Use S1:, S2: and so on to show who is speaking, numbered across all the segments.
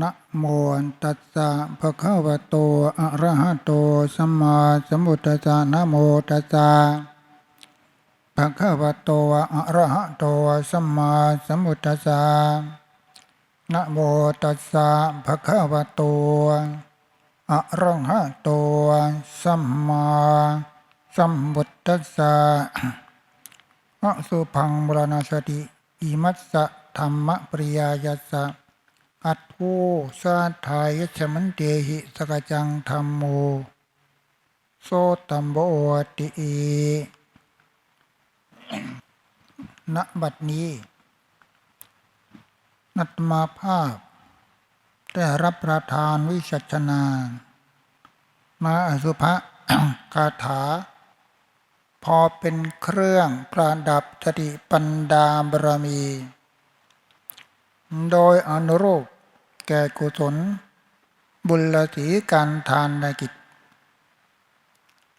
S1: นะโมตัสสะภะคะวะโต อะระหะโต สัมมาสัมพุทธัสสะนะโมตัสสะภะคะวะโต อะระหะโต สัมมาสัมพุทธัสสะนะโมตัสสะภะคะวะโต อะระหะโต สัมมาสัมพุทธัสสะอะสุพังมรณสติ อิมัสสะธรรมปริยายัสสะ อัตโตสาทายชมันเตหิสกจังธรรมโม โสตัมโบติเอณบัดนี้ นัตมาภาพ ได้รับประทานวิชัชนา มาอสุภะคาถา พอเป็นเครื่องประดับสติปัญดาบรมี โดยอนุรูป แก่กุศล บุญสีการทานในกิจ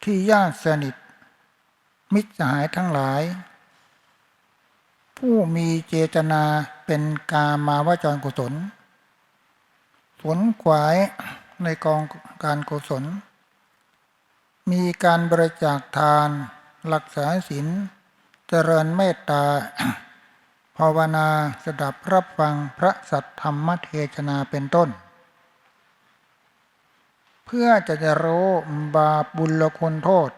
S1: ที่ญาติสนิท มิตรสหายทั้งหลาย ผู้มีเจตนาเป็นกามาวจรกุศลผลขวายในกองการกุศล มีการบริจาคทานรักษาศีลเจริญเมตตาาวนาสดับรับฟังพระสัทธรรมเทศนาเป็นต้น เพื่อจะจะรู้บาปบุญคุณโทษ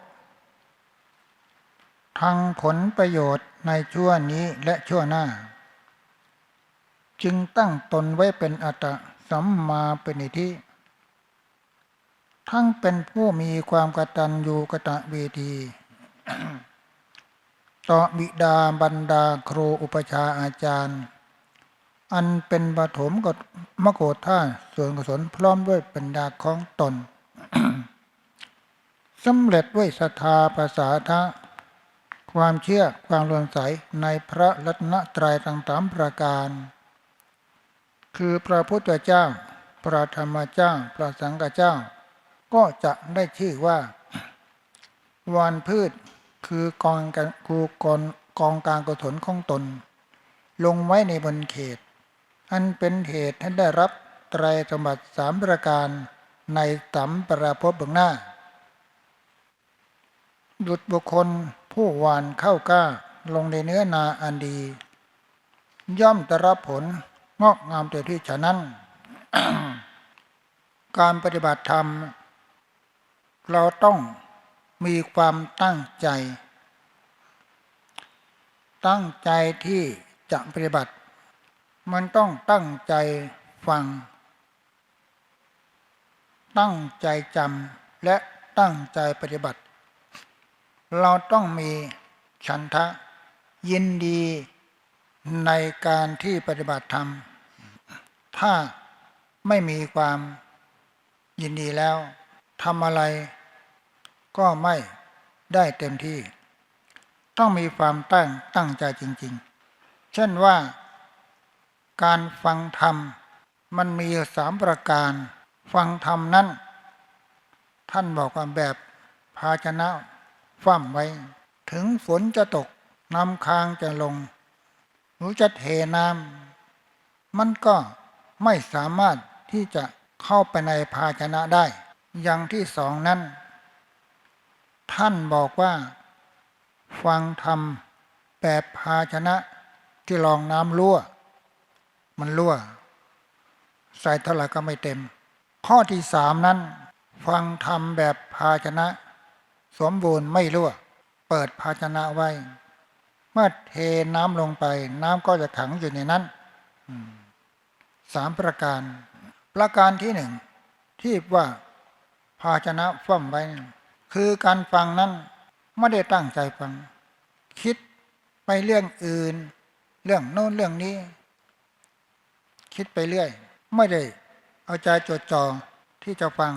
S1: ทั้งผลประโยชน์ในชั่วนี้และชั่วหน้า จึงตั้งตนไว้เป็นอัตตสัมมาเป็นอิทธิทั้งเป็นผู้มีความกตัญญูกตเวที ต่อบิดาบรรดาครูอุปชาอาจารย์ อันเป็นปฐมกฎมโกท่าส่วนกุศลพร้อมด้วยบรรดาของตนสำเร็จด้วยศรัทธาภาษาทะ ความเชื่อความรวนใสในพระรัตนตรัยทั้งสามประการ คือพระพุทธเจ้า พระธรรมเจ้า พระสังฆเจ้า ก็จะได้ชื่อว่า วานพืช คือกองการคูกองกองการกุศลของตน ลงไว้ในบนเขต อันเป็นเหตุให้ได้รับไตรสมบัติสามประการในสัมปราภพเบื้องหน้า ดุจบุคคลผู้หวานเข้ากล้าลงในเนื้อนาอันดี ย่อมจะรับผลงอกงามแต่ที่ฉะนั้น การปฏิบัติธรรม เราต้อง มีความตั้งใจ ตั้งใจที่จะปฏิบัติ มันต้องตั้งใจฟัง ตั้งใจจำและตั้งใจปฏิบัติ เราต้องมีฉันทะ ยินดีในการที่ปฏิบัติธรรม ถ้าไม่มีความยินดีแล้วทำอะไร ก็ไม่ได้เต็มที่ ต้องมีความตั้งตั้งใจจริง ๆ เช่นว่า การฟังธรรม มันมีสามประการ ฟังธรรมนั้น ท่านบอกว่าแบบภาชนะฟั่มไว้ ถึงฝนจะตกน้ำค้างจะลงหรือจะเทน้ำมันก็ไม่สามารถที่จะเข้าไปในภาชนะได้ อย่างที่สองนั้น ท่านบอกว่า ฟังธรรมแบบภาชนะที่รองน้ำรั่ว มันรั่ว ใส่เท่าไหร่ก็ไม่เต็ม ข้อที่สามนั้น ฟังธรรมแบบภาชนะ สมบูรณ์ไม่รั่ว เปิดภาชนะไว้ เมื่อเทน้ำลงไป น้ำก็จะขังอยู่ในนั้นสามประการ ประการที่หนึ่งที่ว่าภาชนะฟ่อมไว้ คือการฟังนั้นไม่ได้ตั้งใจฟัง คิดไปเรื่องอื่น เรื่องโน้นเรื่องนี้ คิดไปเรื่อย ไม่ได้เอาใจจดจ่อที่จะฟัง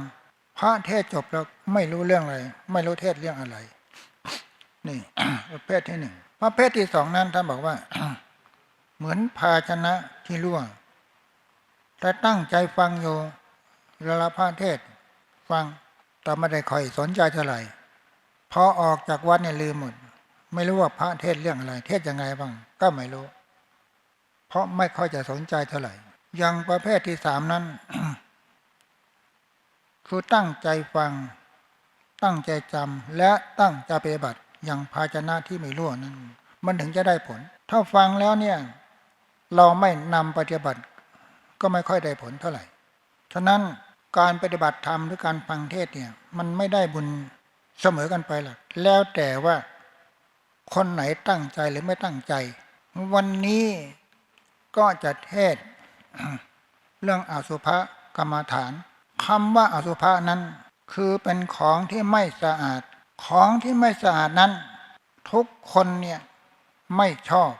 S1: พระเทศจบแล้วไม่รู้เรื่องอะไร ไม่รู้เทศเรื่องอะไร นี่ประเภทที่หนึ่งประเภทที่สองนั้นท่านบอกว่า เหมือนภาชนะที่รั่วแต่ตั้งใจฟังอยู่เวลาพระเทศฟัง แต่ไม่ได้คอยสนใจเท่าไหร่พอออกจากวัดเนี่ยลืมหมด ไม่รู้ว่าพระเทศเรื่องอะไร เทศยังไงบ้าง ก็ไม่รู้ เพราะไม่ค่อยจะสนใจเท่าไหร่ย่างประเภทที่สามนั้น คือตั้งใจฟัง ตั้งใจจำและตั้งใจปฏิบัติอย่างภาชนะที่ไม่รั่วนั้น มันถึงจะได้ผล ถ้าฟังแล้วเนี่ย เราไม่นำปฏิบัติ ก็ไม่ค่อยได้ผลเท่าไหร่ ฉะนั้น การปฏิบัติธรรมหรือการฟังเทศเนี่ย มันไม่ได้บุญเสมอกันไปหรอกแล้วแต่ว่าคนไหนตั้งใจหรือไม่ตั้งใจ วันนี้ก็จะเทศ เรื่องอสุภกรรมฐานคำว่าอสุภะนั้น คือเป็นของที่ไม่สะอาด ของที่ไม่สะอาดนั้น ทุกคนเนี่ยไม่ชอบ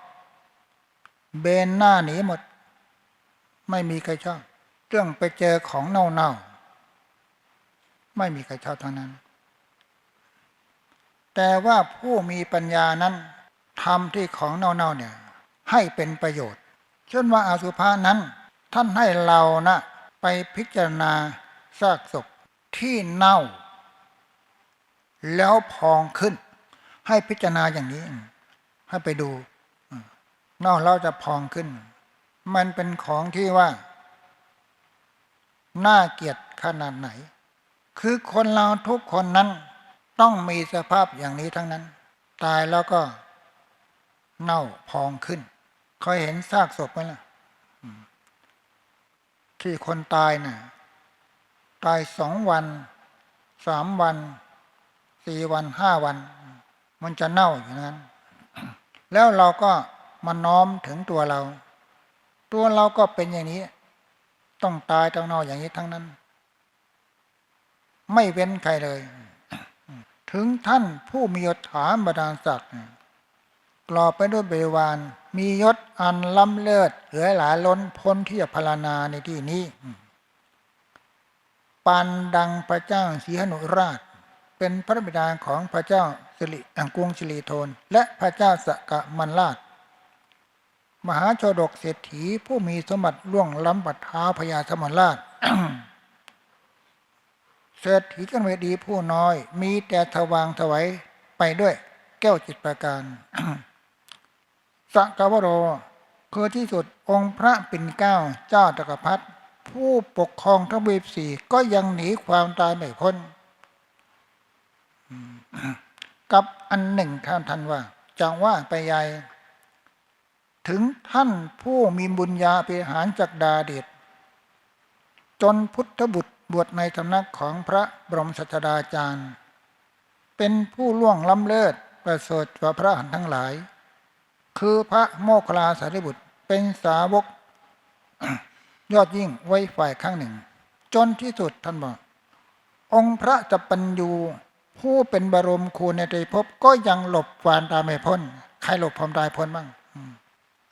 S1: เบนหน้าหนีหมด ไม่มีใครชอบ เรื่องไปเจอของเน่าๆ ไม่มีใครชอบทั้งนั้น แต่ว่าผู้มีปัญญานั้นทำที่ของเน่าๆเนี่ย ให้เป็นประโยชน์ เช่นว่าอาสุภานั้น ท่านให้เรานะไปพิจารณาซากศพที่เน่า แล้วพองขึ้น ให้พิจารณาอย่างนี้ ให้ไปดูเน่าเราจะพองขึ้น มันเป็นของที่ว่า น่าเกลียดขนาดไหน คือคนเราทุกคนนั้นต้องมีสภาพอย่างนี้ทั้งนั้น ตายแล้วก็ เน่าพองขึ้นเคยเห็นซากศพไหมล่ะที่คนตายน่ะ ตายสองวัน สามวัน สี่วันห้าวัน มันจะเน่าอย่างนั้น แล้วเราก็มาน้อมถึงตัวเรา ตัวเราก็เป็นอย่างนี้ ต้องตายต้องน่าอย่างนี้ทั้งนั้น ไม่เว้นใครเลย ถึงท่านผู้มียศถานบรรดาศักดิ์กรอบไปด้วยเบริวาร มียศอันล้ำเลิศเหลือหลายล้นพ้นที่จะพรรณนาในที่นี้ปานดังพระเจ้าสีหนุราช เป็นพระบิดาของพระเจ้าสิริอังกรุงสิริโทน และพระเจ้าสกมันราช มหาโชดกเศรษฐีผู้มีสมบัติล่วงล้ำปัดท้าพญาสมรราชเศรษฐีกันเวดีผู้น้อย มีแต่ทวางถวายไปด้วย แก้วจิตประการสักวโร คือที่สุดองค์พระปิ่นเก้าเจ้าจักรพรรดิผู้ปกครองทั้งเวบสี่ก็ยังหนีความตายไม่พ้นกับอันหนึ่งท่านท่านว่าจังว่าไปใหญ่ ถึงท่านผู้มีบุญญาเปหารจักดาเดชจนพุทธบุตรบวชในสำนักของพระบรมศาสดาจารย์ เป็นผู้ล่วงล้ำเลิศประเสริฐกว่าพระหันทั้งหลาย คือพระโมคคัลลาสารีบุตรเป็นสาวก ยอดยิ่งไว้ฝ่ายข้างหนึ่ง จนที่สุดท่านบอก องค์พระจัปปัญญูผู้เป็นบรมครูในใจภพก็ยังหลบความตายไม่พ้น ใครหลบความตายพ้นบ้าง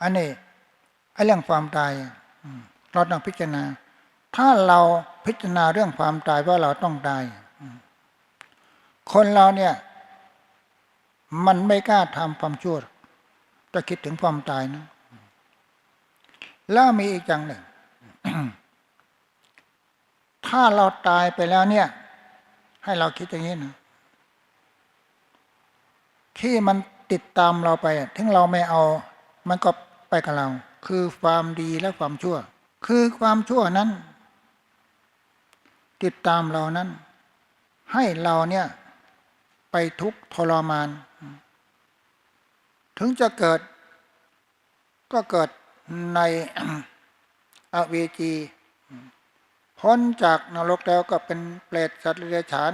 S1: อันนี้ไอ้เรื่องความตายเราต้องพิจารณา ถ้าเราพิจารณาเรื่องความตายว่าเราต้องตาย คนเราเนี่ย มันไม่กล้าทำความชั่วจะคิดถึงความตายนะ แล้วมีอีกอย่างหนึ่ง ถ้าเราตายไปแล้วเนี่ย ให้เราคิดอย่างนี้นะที่มันติดตามเราไป ถึงเราไม่เอา มันก็ กับเรา คือความดีและความชั่ว คือความชั่วนั้น ติดตามเรานั้น ให้เราเนี่ยไปทุกทรมาน ถึงจะเกิด ก็เกิดในอเวจีพ้นจากนรกแล้วก็เป็นเปรตสัตว์เดรัจฉาน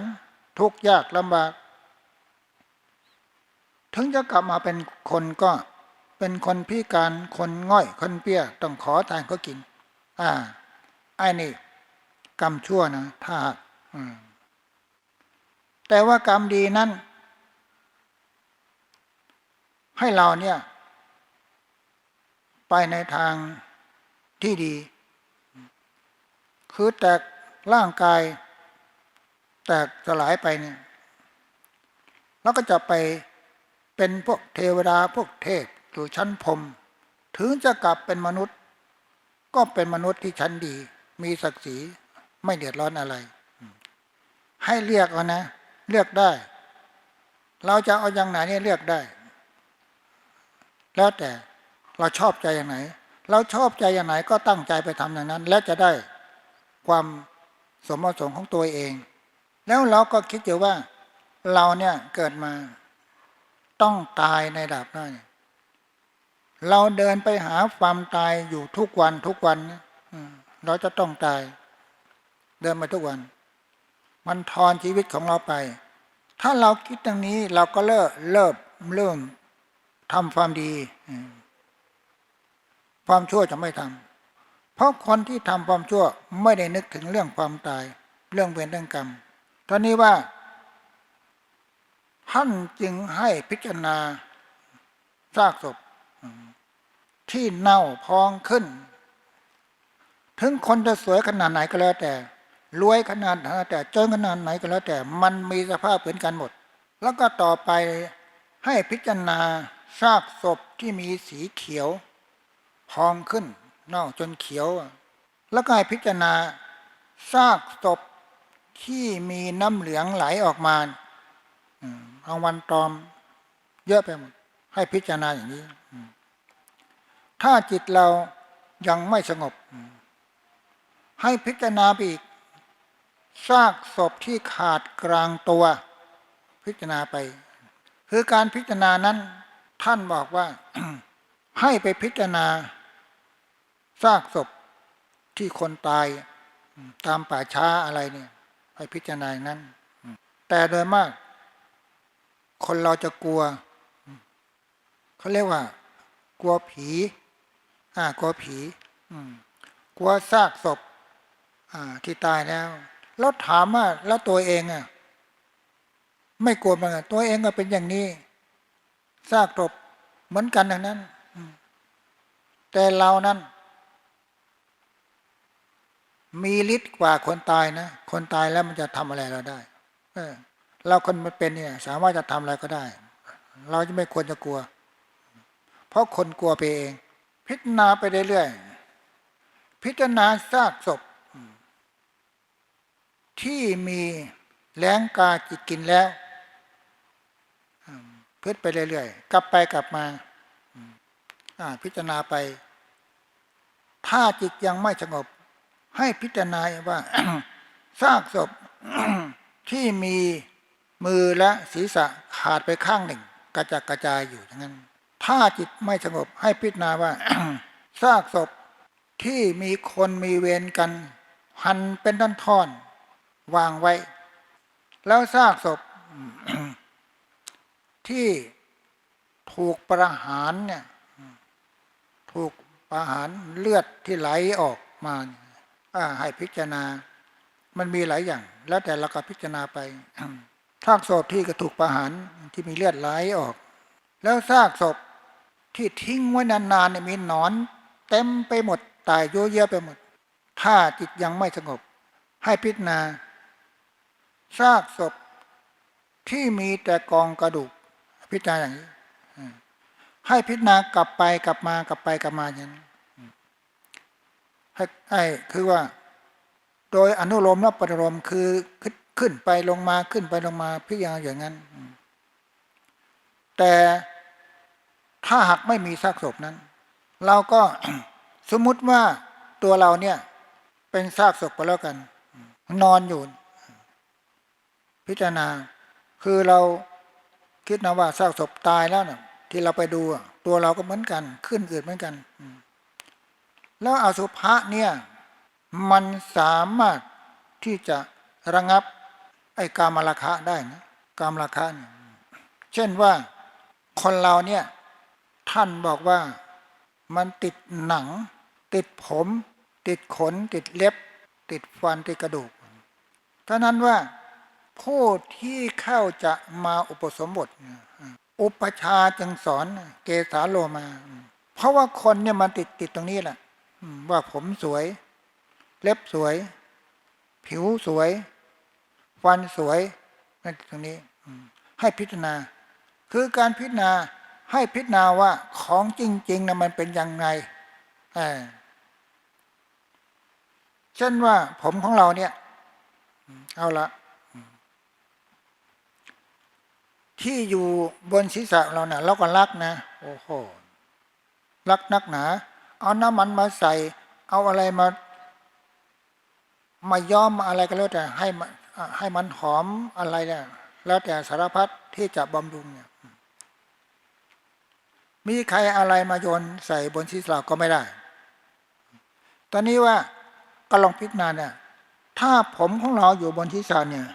S1: ทุกยากลำบาก ถึงจะกลับมาเป็นคนก็ เป็นคนพิการคนง่อยคนเปี้ย ต้องขอทานก็กิน อ่าไอ้นี่ กรรมชั่วนะถ้าอืมแต่ว่ากรรมดีนั้น ให้เราเนี่ย ไปในทางที่ดี คือแตกร่างกาย แตกสลายไปเนี่ยแล้วก็จะไปเป็นพวกเทวดาพวกเทพ อยู่ชั้นพรมถึงจะกลับเป็นมนุษย์ ก็เป็นมนุษย์ที่ชั้นดี มีศักดิ์ศรีไม่เดือดร้อนอะไร ให้เลือกเอานะ เลือกได้ เราจะเอาอย่างไหนเนี่ยเลือกได้ แล้วแต่เราชอบใจอย่างไหน เราชอบใจอย่างไหนก็ตั้งใจไปทำอย่างนั้น และจะได้ความสมประสงค์ของตัวเอง แล้วเราก็คิดอยู่ว่า เราเนี่ยเกิดมา ต้องตายในดาบหน้าเนี่ย เราเดินไปหาความตายอยู่ทุกวันทุกวันเราจะต้องตาย เดินมาทุกวัน มันทอนชีวิตของเราไป ถ้าเราคิดอย่างนี้เราก็เลิกเลิกเริ่มทำความดี ความชั่วจะไม่ทำเพราะคนที่ทำความชั่วไม่ได้นึกถึงเรื่องความตาย เรื่องเวรเรื่องกรรมตอนนี้ว่า ท่านจึงให้พิจารณาซากศพ ที่เน่าพองขึ้น ถึงคนจะสวยขนาดไหนก็แล้วแต่ รวยขนาดไหนก็แล้วแต่จนขนาดไหนก็แล้วแต่ มันมีสภาพเหมือนกันหมด แล้วก็ต่อไปให้พิจารณาซากศพที่มีสีเขียว พองขึ้นเน่าจนเขียว แล้วก็ให้พิจารณาซากศพที่มีน้ำเหลืองไหลออกมาอืมเอาวันตอมเยอะไปหมดให้พิจารณาอย่างนี้ ถ้าจิตเรายังไม่สงบ ให้พิจารณาไปอีกซากศพที่ขาดกลางตัว พิจารณาไป คือการพิจารณานั้น ท่านบอกว่า ให้ไปพิจารณาซากศพที่คนตายตามป่าช้าอะไรเนี่ยให้พิจารณานั้น แต่โดยมาก คนเราจะกลัว เขาเรียกว่า กลัวผี อ่ากลัวผีอืมกลัวซากศพ อ่า ที่ตายแล้วแล้วถามว่าแล้วตัวเองอะ ไม่กลัวมันอะตัวเองก็เป็นอย่างนี้ซากศพเหมือนกันดังนั้นอืมแต่เรานั้น มีฤทธิ์กว่าคนตายนะ คนตายแล้วมันจะทำอะไรเราได้เออเราคนมันเป็นเนี่ย สามารถจะทำอะไรก็ได้ เราจะไม่ควรจะกลัว เพราะคนกลัวไปเอง พิจารณาไปเรื่อยๆ พิจารณาซากศพ ที่มีแรงกาจิตกินแล้วพืชไปเรื่อยๆ กลับไปกลับมาอืมอ่าพิจารณาไป ถ้าจิตยังไม่สงบ ให้พิจารณาว่าซากศพที่มีมือและศีรษะขาดไปข้างหนึ่ง กระจัดกระจายอยู่อย่างนั้น ถ้าจิตไม่สงบให้พิจารณาว่าซากศพที่มีคนมีเวรกัน หันเป็นท่อนท่อนวางไว้ แล้วซากศพที่ถูกประหารเนี่ยถูกประหารเลือดที่ไหลออกมาเนี่ยอ่าให้พิจารณา มันมีหลายอย่าง แล้วแต่เราก็พิจารณาไปซากศพที่ก็ถูกประหารที่มีเลือดไหลออก แล้วซากศพ ที่ทิ้งไว้นานๆเนี่ยมีหนอน เต็มไปหมดตายเยอะแยะไปหมด ถ้าจิตยังไม่สงบ ให้พิจารณาซากศพที่มีแต่กองกระดูก พิจารณาอย่างนี้ให้พิจารณากลับไปกลับมากลับไปกลับมาอย่างนี้ให้ให้คือว่า โดยอนุโลมและปฏิโลมคือขึ้นขึ้นไปลงมาขึ้นไปลงมาพิจารณาอย่างนั้น แต่ ถ้าหากไม่มีซากศพนั้น เราก็สมมุติว่าตัวเราเนี่ยเป็นซากศพก็แล้วกัน นอนอยู่ พิจารณา คือเราคิดนะว่าซากศพตายแล้วนะที่เราไปดูตัวเราก็เหมือนกัน ขึ้นอืดเหมือนกัน แล้วอสุภะเนี่ย มันสามารถที่จะระงับ ไอ้กามราคะได้นะกามราคะเนี่ยเช่นว่าคนเราเนี่ย ท่านบอกว่ามันติดหนัง ติดผม ติดขน ติดเล็บ ติดฟันติดกระดูกท่านั้นว่าผู้ที่เข้าจะมาอุปสมบท อุปชาจึงสอนเกสาโลมา เพราะว่าคนเนี่ยมันติดติดตรงนี้แหละว่าผมสวย เล็บสวย ผิวสวย ฟันสวยนั่นตรงนี้ให้พิจารณา คือการพิจารณา ให้พิจารณาว่าของจริงๆนะมันเป็นยังไงเช่นว่าผมของเราเนี่ย เอาละที่อยู่บนศีรษะเราเนี่ยเราก็รักนะ โอ้โหรักนักหนา เอาน้ำมันมาใส่ เอาอะไรมา มาย้อมอะไรก็แล้วแต่ให้มันให้มันหอมอะไรเนี่ยแล้วแต่สารพัดที่จะบำรุงเนี่ย มีใครอะไรมาโยนใส่บนศีรษะก็ไม่ได้ ตอนนี้ว่าก็ลองพิจารณาเนี่ยถ้าผมของเราอยู่บนศีรษะเนี่ย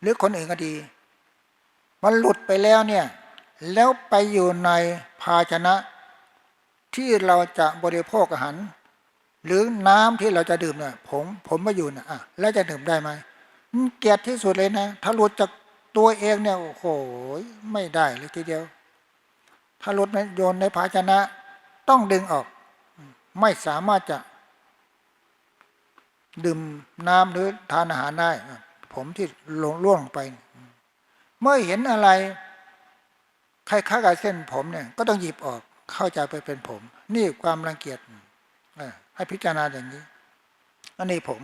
S1: หรือคนอื่นก็ดี มันหลุดไปแล้วเนี่ย แล้วไปอยู่ในภาชนะ ที่เราจะบริโภคอาหาร หรือน้ำที่เราจะดื่มเนี่ยผมผมมาอยู่นะอะแล้วจะดื่มได้ไหมเกลียดที่สุดเลยนะ ถ้าหลุดจากตัวเองเนี่ยโอ้โหไม่ได้เลยทีเดียว ถ้าหลุดในโยนในภาชนะ ต้องดึงออก ไม่สามารถจะ ดื่มน้ำหรือทานอาหารได้ ผมที่ลงล่วงไป เมื่อเห็นอะไรคล้ายๆกับเส้นผมเนี่ย ก็ต้องหยิบออกเข้าใจไปเป็นผม นี่ความรังเกียจให้พิจารณาอย่างนี้อันนี้ผม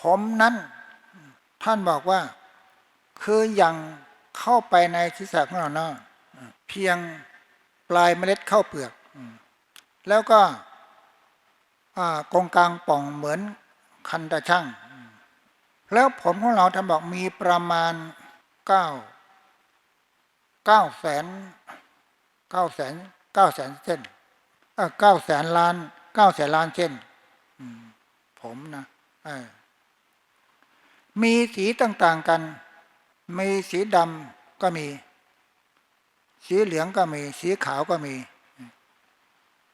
S1: ผมนั้นท่านบอกว่า คือยังเข้าไปในศีรษะของเราเนาะเพียง ปลายเมล็ดเข้าเปลือก แล้วก็กองกลางป่องเหมือนคันตะช่างแล้วผมของเราท่านบอกมีประมาณเก้าเก้าแสนเก้าแสนเก้าแสนเส้นเก้าแสนล้านเก้าแสนล้านเส้นผมนะมีสีต่างๆกัน มีสีดำก็มี สีเหลืองก็มี สีขาวก็มี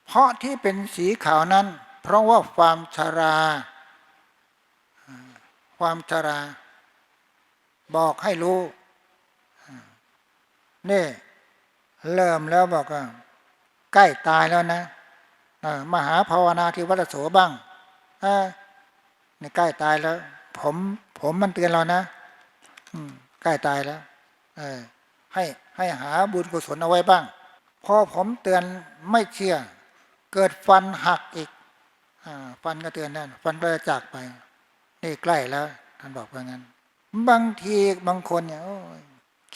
S1: เพราะที่เป็นสีขาวนั้น เพราะว่าความชรา ความชรา บอกให้รู้นี่เริ่มแล้วบอกว่าใกล้ตายแล้วนะมหาภาวนาที่วัดโสบ้างนี่ใกล้ตายแล้ว ผม ผมมันเตือนเรานะใกล้ตายแล้ว ให้ให้หาบุญกุศลเอาไว้บ้าง พอผมเตือนไม่เชื่อ เกิดฟันหักอีกอฟันก็เตือนนั่นฟันก็จะจากไป นี่ใกล้แล้วท่านบอกว่างั้น บางทีบางคนเนี่ย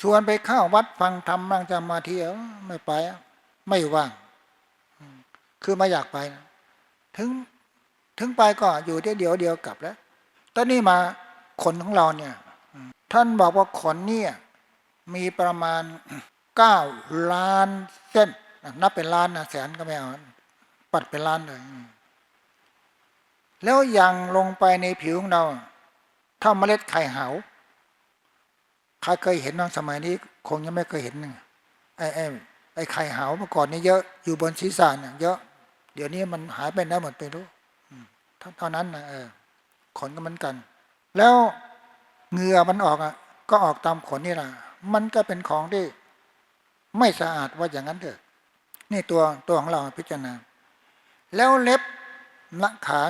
S1: ชวนไปเข้าวัดฟังธรรมนั่งจำมาเที่ยวไม่ไป ไม่ว่าง คือไม่อยากไป ถึงถึงไปก็อยู่เดี๋ยวเดียวกลับแล้วตอนนี้มาขนของเราเนี่ย ท่านบอกว่าขนเนี่ย มีประมาณเก้าล้านเส้น นับเป็นล้านนะแสนก็ไม่เอา ปัดเป็นล้านเลย แล้วยังลงไปในผิวของเราถ้าเมล็ดไข่เหาใครเคยเห็นบ้างสมัยนี้ คงยังไม่เคยเห็นไอ้ไอ้ไอ้ไข่เหาเมื่อก่อนนี้เยอะอยู่บนศีรษะเนี่ยเยอะ เดี๋ยวนี้มันหายไปได้หมดไปรู้เท่านั้นนะเออขนก็เหมือนกัน แล้วเหงื่อมันออกอะ ก็ออกตามขนนี่แหละ มันก็เป็นของที่ไม่สะอาดว่าอย่างนั้นเถอะ นี่ตัวตัวของเราพิจารณา แล้วเล็บละขา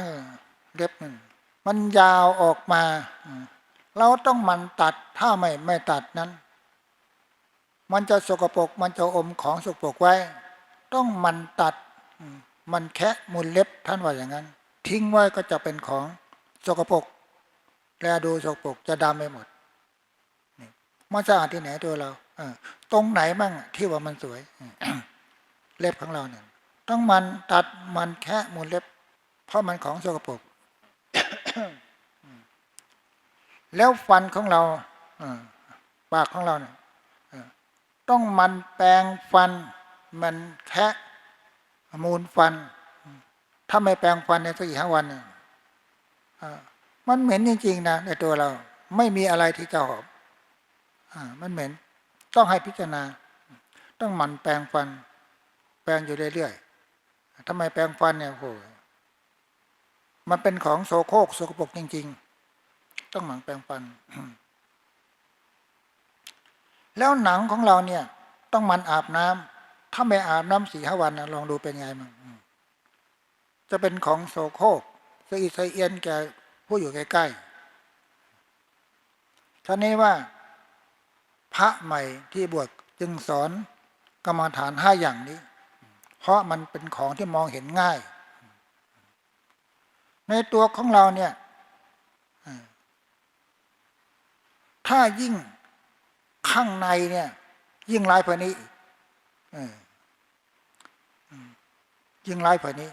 S1: เล็บมันมันยาวออกมา เราต้องมันตัดถ้าไม่ไม่ตัดนั้น มันจะสกปรกมันจะอมของสกปรกไว้ ต้องมันตัดมันแคะมุนเล็บท่านว่าอย่างนั้น ทิ้งไว้ก็จะเป็นของสกปรกแลดูสกปรกจะดำไปหมด มันสะอาดที่ไหนตัวเราตรงไหนบ้างที่ว่ามันสวยเล็บของเราเนี่ยต้องมันตัดมันแค่มูลเล็บ เพราะมันของสกปรกแล้วฟันของเราปากของเราเนี่ยต้องมันแปลงฟัน มันแค่มูลฟัน ถ้าไม่แปลงฟันในสักห้าวันมันเหม็นจริงๆนะในตัวเรา ไม่มีอะไรที่จะหอม มันเหม็น ต้องให้พิจารณา ต้องหมั่นแปลงฟัน แปลงอยู่เรื่อยๆทำไมแปลงฟันเนี่ยโหมันเป็นของโสโครกโสกปรกจริง ๆ ต้องหมั่นแปลงฟัน แล้วหนังของเราเนี่ย ต้องมันอาบน้ำถ้าไม่อาบน้ำสี่ห้าวันนะลองดูเป็นไงมั้งจะเป็นของโสโครกสะอิดสะเอียนแก่ผู้อยู่ใกล้ๆท่านี้ว่า พระใหม่ที่บวชจึงสอนกรรมฐานห้าอย่างนี้ เพราะมันเป็นของที่มองเห็นง่าย ในตัวของเราเนี่ยถ้ายิ่งข้างในเนี่ย ยิ่งร้ายกว่านี้ยิ่งร้ายกว่านี้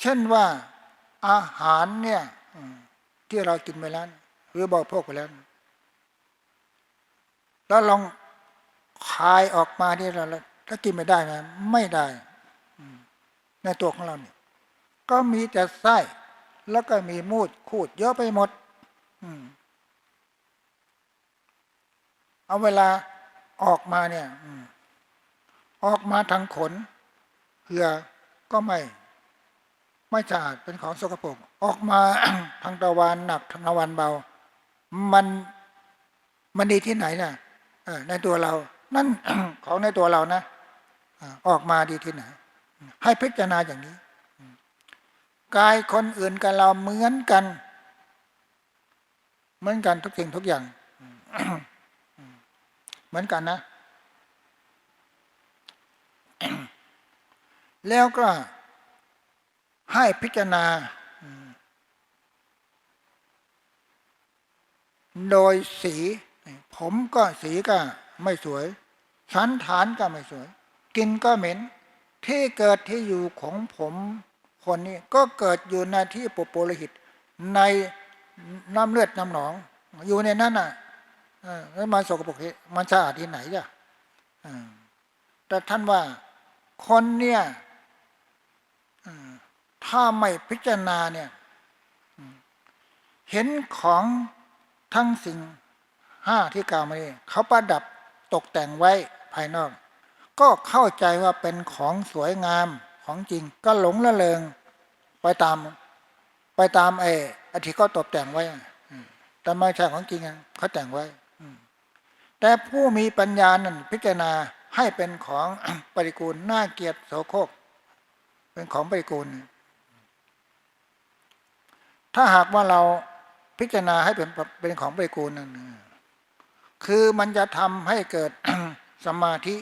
S1: เช่นว่าอาหารเนี่ยที่เรากินไปแล้ว หรือบริโภคไปแล้ว แล้วลองคายออกมาที่เราแล้วถ้ากินไม่ได้ไหมไม่ได้ในตัวของเราเนี่ยก็มีแต่ไส้แล้วก็มีมูดคูดเยอะไปหมดเอาเวลาออกมาเนี่ยออกมาทางขนเหงื่อก็ไม่ ไม่สะอาดเป็นของสกปรกออกมาทางตะวันหนักทางตะวันเบา มันมันดีที่ไหนน่ะ ในตัวเรา นั่นของในตัวเรานะออกมาดีที่ไหน ให้พิจารณาอย่างนี้กายคนอื่นกับเราเหมือนกัน เหมือนกันทุกสิ่งทุกอย่าง เหมือนกันนะ แล้วก็ให้พิจารณา โดยสี ผมก็สีก็ไม่สวย สันฐานก็ไม่สวย กินก็เหม็น ที่เกิดที่อยู่ของผมคนนี้ก็เกิดอยู่ในที่ปุโปโลหิต ในน้ำเลือดน้ำหนอง อยู่ในนั้นน่ะแล้วมันสกปรกมันสะอาดที่ไหนจ้ะแต่ท่านว่าคนเนี่ยถ้าไม่พิจารณาเนี่ย เห็นของทั้งสิ่ง ห้าที่กล่าวมานี้เขาประดับตกแต่งไว้ภายนอก ก็เข้าใจว่าเป็นของสวยงามของจริง ก็หลงละเลงไปตาม ไปตามไอ้อที่เขาตกแต่งไว้แต่ไม่ใช่ของจริงอะเขาแต่งไว้แต่ผู้มีปัญญานั้นพิจารณาให้เป็นของปฏิกูลน่าเกลียดโสโครกเป็นของปฏิกูล ถ้าหากว่าเราพิจารณาให้เป็นเป็นของปฏิกูลนั่น คือมันจะทำให้เกิดสมาธิ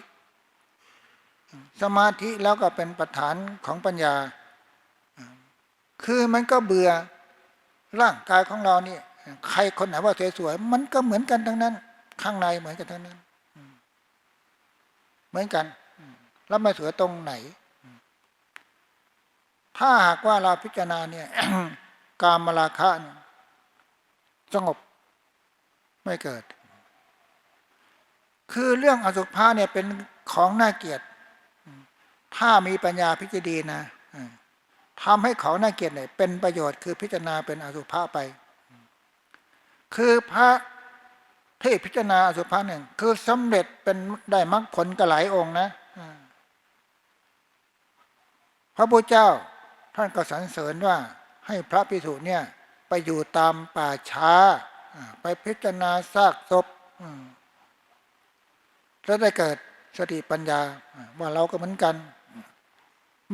S1: สมาธิแล้วก็เป็นประฐานของปัญญา คือมันก็เบื่อร่างกายของเรานี่ใครคนไหนว่าสวยๆมันก็เหมือนกันทั้งนั้น ข้างในเหมือนกันทั้งนั้น เหมือนกัน แล้วม่สวยตรงไหน ถ้าหากว่าเราพิจารณาเนี่ยกามราคะเนี่ยสงบไม่เกิด คือเรื่องอสุภะเนี่ยเป็นของน่าเกียดถ้ามีปัญญาพิจารณานะทำให้เขาน่าเกียดเนี่ยเป็นประโยชน์คือพิจารณาเป็นอสุภะไป คือพระที่พิจารณาอสุภะหนึ่งคือสำเร็จเป็นได้มรรคผลกับหลายองค์นะพระพุทธเจ้าท่านก็สรรเสริญว่า ให้พระภิกษุเนี่ยไปอยู่ตามป่าช้า ไปพิจารณาซากศพ แล้วได้เกิดสติปัญญาว่าเราก็เหมือนกัน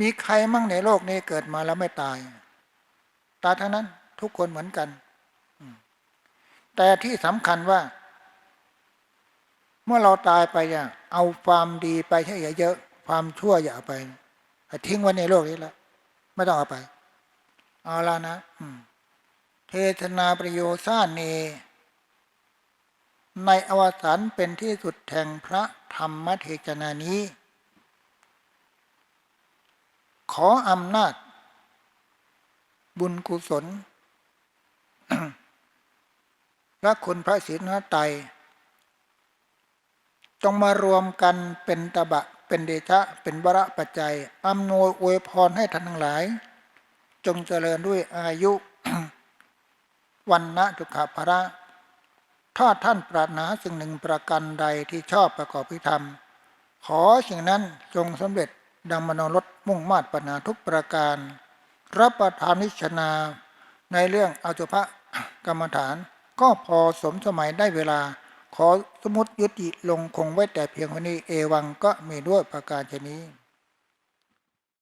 S1: มีใครมั่งในโลกนี้เกิดมาแล้วไม่ตาย ตายทั้งนั้นทุกคนเหมือนกัน แต่ที่สำคัญว่า เมื่อเราตายไปเนี่ยเอาความดีไปให้เยอะๆความชั่วอย่าเอาไปทิ้งไว้ในโลกนี้แล้วไม่ต้องเอาไป เอาละนะเทศนาประโยชน์สางเน ในอวสานเป็นที่สุดแห่งพระธรรมเทศนานี้ ขออำนาจ บุญกุศลพระคุณพระศีลพระไตรจงมารวมกันเป็นตบะเป็นเดชะเป็นวระปัจจัยอำนวยอวยพรให้ท่านทั้งหลาย จงเจริญด้วยอายุ วันนะทุกขภระ ถ้าท่านปรารถนาสิ่งหนึ่งประกันใดที่ชอบประกอบพิธรรม ขอสิ่งนั้นจงสำเร็จดังมโนรสมุ่งมาตรปนาทุกประการ รับประทานนิชนาในเรื่องอจุภกรรมฐาน ก็พอสมสมัยได้เวลา ขอสมุติยุติลงคงไว้แต่เพียงวันนี้เอวังก็มีด้วยประการชนี้